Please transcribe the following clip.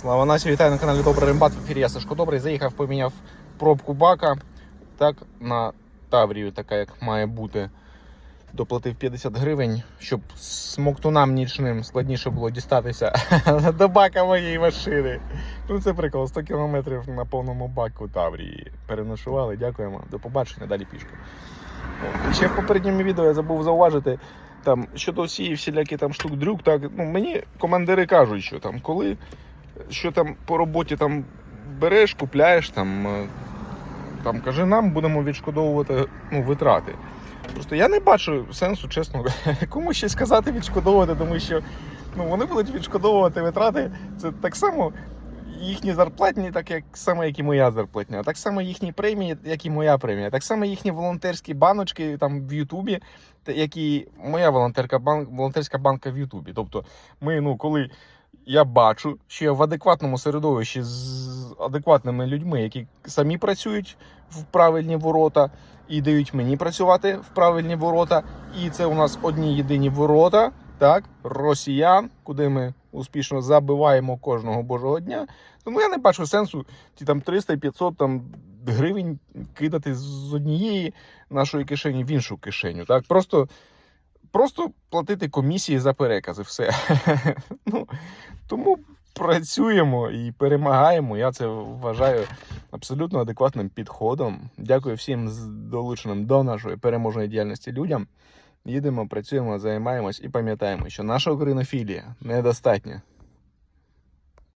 Слава Насі, вітаю на каналі Добрий Рембат. В ефірі я Сашко Добрий. Заїхав, поміняв пробку бака. Так, на Таврію, така як має бути. Доплатив 50 гривень, щоб смоктунам нічним складніше було дістатися до бака моєї машини. Ну це прикол, 100 кілометрів на повному баку Таврії. Переношували, дякуємо. До побачення, далі пішки. Ще в попередньому відео я забув зауважити, там щодо всієї всілякі там штук дрюк, так ну мені командири кажуть, що там коли що там по роботі там береш, купляєш там, е, там каже, нам будемо відшкодовувати ну, витрати. Просто я не бачу сенсу, чесно, комусь щось сказати відшкодовувати, тому що ну, вони будуть відшкодовувати витрати. Це так само їхні зарплатні, так як само, як і моя зарплатня, так само їхні премії, як і моя премія, так само їхні волонтерські баночки там в Ютубі, та- як і моя волонтерка бан... волонтерська банка в Ютубі. Тобто, ми, ну, коли я бачу, що я в адекватному середовищі з адекватними людьми, які самі працюють в правильні ворота і дають мені працювати в правильні ворота. І це у нас одні єдині ворота, так, росіян, куди ми успішно забиваємо кожного божого дня. Тому я не бачу сенсу ті там 300-500 там гривень кидати з однієї нашої кишені в іншу кишеню. Так, просто. Просто платити комісії за перекази, все. ну, тому працюємо і перемагаємо. Я це вважаю абсолютно адекватним підходом. Дякую всім долученим до нашої переможної діяльності людям. Їдемо, працюємо, займаємось і пам'ятаємо, що наша українофілія недостатня.